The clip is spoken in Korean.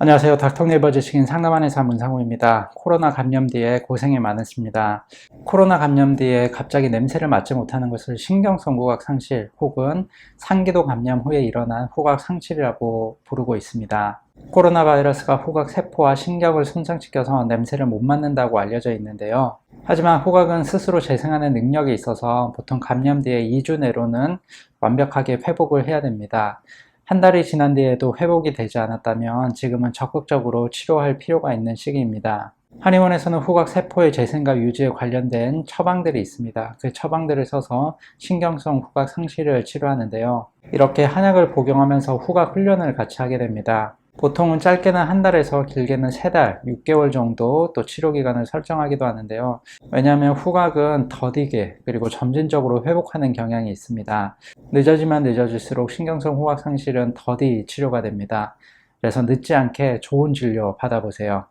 안녕하세요. 닥터네이버 지식인 상담원의사 문상호입니다. 코로나 감염 뒤에 고생이 많으십니다. 코로나 감염 뒤에 갑자기 냄새를 맡지 못하는 것을 신경성 후각 상실 혹은 상기도 감염 후에 일어난 후각 상실이라고 부르고 있습니다. 코로나 바이러스가 후각 세포와 신경을 손상시켜서 냄새를 못 맡는다고 알려져 있는데요. 하지만 후각은 스스로 재생하는 능력이 있어서 보통 감염 뒤에 2주 내로는 완벽하게 회복을 해야 됩니다. 한 달이 지난 뒤에도 회복이 되지 않았다면 지금은 적극적으로 치료할 필요가 있는 시기입니다. 한의원에서는 후각 세포의 재생과 유지에 관련된 처방들이 있습니다. 그 처방들을 써서 신경성 후각 상실을 치료하는데요. 이렇게 한약을 복용하면서 후각 훈련을 같이 하게 됩니다. 보통은 짧게는 한 달에서 길게는 세 달, 6개월 정도 또 치료 기간을 설정하기도 하는데요. 왜냐하면 후각은 더디게 그리고 점진적으로 회복하는 경향이 있습니다. 늦어지면 늦어질수록 신경성 후각 상실은 더디 치료가 됩니다. 그래서 늦지 않게 좋은 진료 받아보세요.